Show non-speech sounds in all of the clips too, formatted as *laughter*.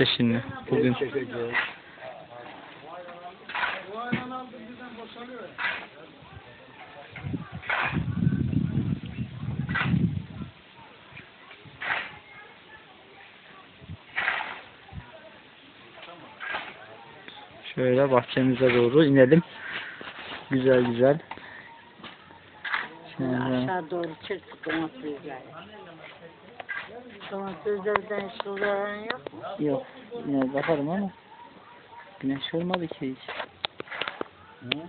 işte şimdi. Bugün. Şöyle bahçemize doğru inelim. Güzel güzel. Şöyle. Aşağı doğru çıktık domatesler. Domateslerden sulayan yok mu? Yok. Yine bakarım ama. Güneş olmadı ki hiç. Hı?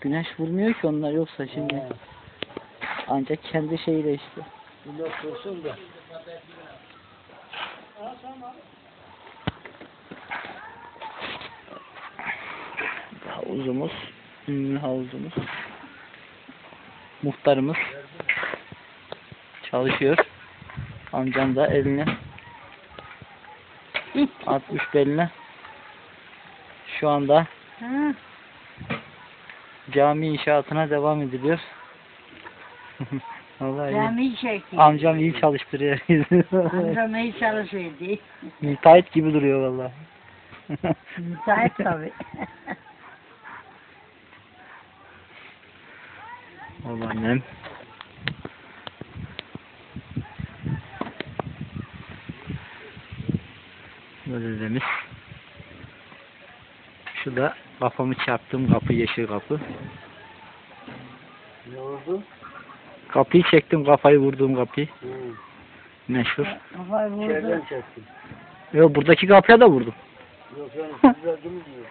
Güneş vurmuyor ki onlar yoksa şimdi. Ancak kendi şeyiyle işte. Bir laf olsun da. Havuzumuz. Ünlü havuzumuz. Muhtarımız. Çalışıyor. Amcam da eline atmış beline. Şu anda Hı. cami inşaatına devam ediliyor. *laughs* Vallahi iyi. Cami çekti. amcam iyi çalıştırıyor. Amcam iyi çalışıyordu. Müteahhit gibi duruyor vallahi. Müsait tabii. Vallahi demiş. Şu da kafamı çarptığım kapı yeşil kapı. Ne oldu? Kapıyı çektim kafayı vurduğum kapıyı. Hı. Meşhur. Kafayı İçeriden vurdu. çektim. Yok buradaki kapıya da vurdum. Yok yani *laughs* siz verdiniz mi?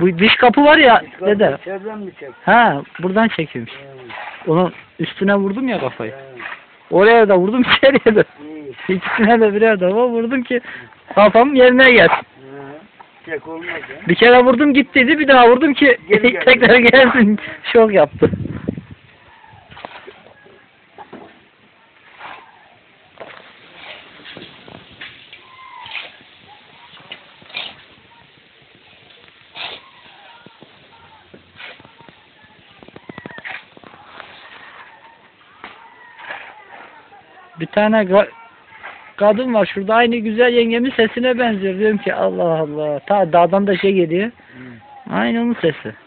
Bu dış kapı var ya Hiç dede. İçeriden mi çektin? Ha buradan çekiyormuş. Hı. Onun üstüne vurdum ya kafayı. Hı. Oraya da vurdum *laughs* içeriye de. İkisine de birer defa vurdum ki kafam yerine gelsin. Hı. Çek olmaz ya. Bir kere vurdum gittiydi bir daha vurdum ki Geri geldi. *laughs* tekrar gelsin. Şok yaptı. Bir tane kadın var şurada aynı güzel yengemin sesine benziyor. Diyorum ki Allah Allah. Ta dağdan da şey geliyor. Hı. Aynı onun sesi.